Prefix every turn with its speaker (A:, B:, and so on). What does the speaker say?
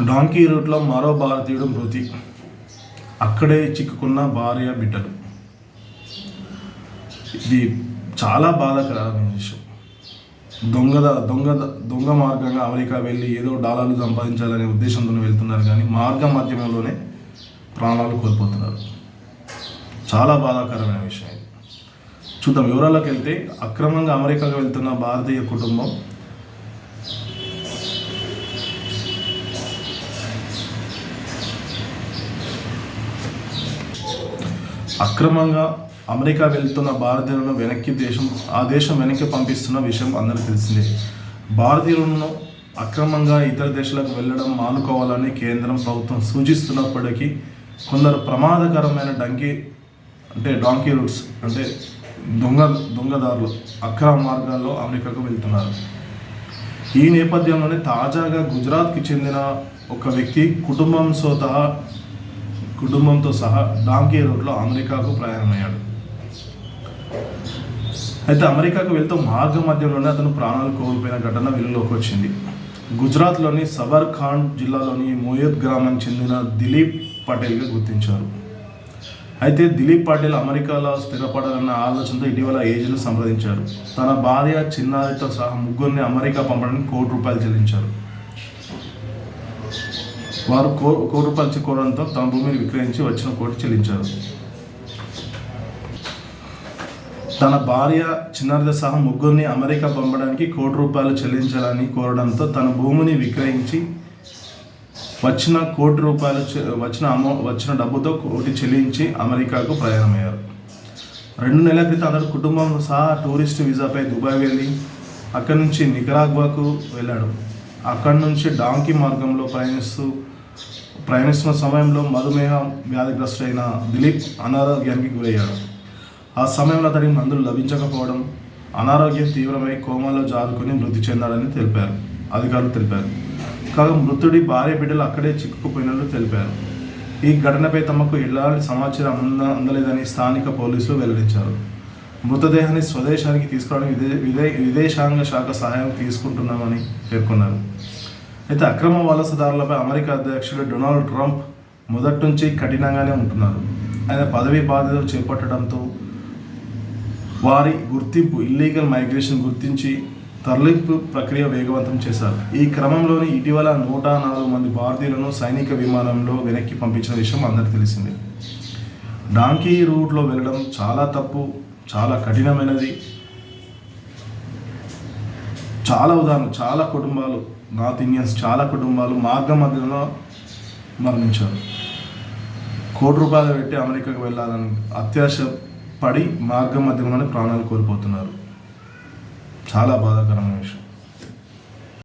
A: Donkey రూట్లో మరో భారతీయుడు మృతి. అక్కడే చిక్కుకున్న భార్య బిడ్డలు. ఇది చాలా బాధాకరమైన విషయం. దొంగ దొంగ దొంగ మార్గంగా అమెరికా వెళ్ళి ఏదో డాలర్లు సంపాదించాలనే ఉద్దేశంతో వెళ్తున్నారు కానీ మార్గ మాధ్యమంలోనే ప్రాణాలు కోల్పోతున్నారు. చాలా బాధాకరమైన విషయం ఇది. చూద్దాం వివరాల్లోకి వెళ్తే అక్రమంగా అమెరికాకు వెళ్తున్న భారతీయ కుటుంబం అక్రమంగా అమెరికా వెళ్తున్న భారతీయులను వెనక్కి దేశం ఆ దేశం వెనక్కి పంపిస్తున్న విషయం అందరికీ తెలిసిందే. భారతీయులను అక్రమంగా ఇతర దేశాలకు వెళ్ళడం మానుకోవాలని కేంద్రం ప్రభుత్వం సూచిస్తున్నప్పటికీ కొందరు ప్రమాదకరమైన డంకీ అంటే డాంకీ రూట్స్ అంటే దొంగ దొంగదారులు అక్రమ మార్గాల్లో అమెరికాకు వెళ్తున్నారు. ఈ నేపథ్యంలోనే తాజాగా గుజరాత్కి చెందిన ఒక వ్యక్తి కుటుంబం సోతహా కుటుంబంతో సహా డాంకే రోడ్లో అమెరికాకు ప్రయాణమయ్యాడు. అయితే అమెరికాకు వెళ్తూ మార్గ మధ్యంలోనే అతను ప్రాణాలు కోల్పోయిన ఘటన వెలుగులోకి వచ్చింది. గుజరాత్లోని సబర్ఖాండ్ జిల్లాలోని మోయద్ గ్రామానికి చెందిన దిలీప్ పటేల్గా గుర్తించారు. అయితే దిలీప్ పాటిల్ అమెరికాలో స్థిరపడాలన్న ఆలోచనతో ఇటీవల ఏజెంట్ సంప్రదించారు తన భార్య చిన్నారితో సహా ముగ్గురిని అమెరికా పంపడానికి కోటి రూపాయలు చెల్లించారు. వారు కో కోటి రూపాయలు తమ భూమిని విక్రయించి వచ్చిన కోటి చెల్లించారు. తన భార్య చిన్నారితో సహా ముగ్గురిని అమెరికా పంపడానికి కోటి రూపాయలు చెల్లించాలని కోరడంతో తన భూమిని విక్రయించి వచ్చిన కోటి రూపాయలు వచ్చిన అమౌ వచ్చిన డబ్బుతో కోటి చెల్లించి అమెరికాకు ప్రయాణమయ్యారు. రెండు నెలల క్రితం అతడు కుటుంబం సహా టూరిస్ట్ వీసాపై దుబాయ్ వెళ్ళి అక్కడి నుంచి నికరాగ్వాకు వెళ్ళాడు. అక్కడి నుంచి డాంకీ మార్గంలో ప్రయాణిస్తూ ప్రయాణిస్తున్న సమయంలో మధుమేహ వ్యాధిగ్రస్తుడైన దిలీప్ అనారోగ్యానికి గురయ్యాడు. ఆ సమయంలో అతడికి మందులు లభించకపోవడం అనారోగ్యం తీవ్రమై కోమాలో జారుకుని మృతి చెందాడని తెలిపారు. అధికారులు తెలిపారు. కాగా మృతుడి భార్య బిడ్డలు అక్కడే చిక్కుకుపోయినట్లు తెలిపారు. ఈ ఘటనపై తమకు ఎలాంటి సమాచారం అంద అందలేదని స్థానిక పోలీసులు వెల్లడించారు. మృతదేహాన్ని స్వదేశానికి తీసుకోవడం విదే విదే విదేశాంగ శాఖ సహాయం తీసుకుంటున్నామని పేర్కొన్నారు. అయితే అక్రమ వలసదారులపై అమెరికా అధ్యక్షుడు డొనాల్డ్ ట్రంప్ మొదటి నుంచి కఠినంగానే ఉంటున్నారు. ఆయన పదవీ బాధ్యతలు చేపట్టడంతో వారి గుర్తింపు ఇల్లీగల్ మైగ్రేషన్ గుర్తించి తరలింపు ప్రక్రియ వేగవంతం చేశారు. ఈ క్రమంలోనే ఇటీవల నూట నాలుగు మంది భారతీయులను సైనిక విమానంలో వెనక్కి పంపించిన విషయం అందరికీ తెలిసిందే. డాంకీ రూట్లో వెళ్ళడం చాలా తప్పు చాలా కఠినమైనది. చాలా ఉదాహరణ చాలా కుటుంబాలు నార్త్ ఇండియన్స్ చాలా కుటుంబాలు మార్గ మధ్యలో మరణించారు. కోటి రూపాయలు పెట్టి అమెరికాకు వెళ్ళాలని అత్యాశ పడి మార్గ మధ్యంలోనే ప్రాణాలు కోల్పోతున్నారు. చాలా బాధాకరమైన విషయం.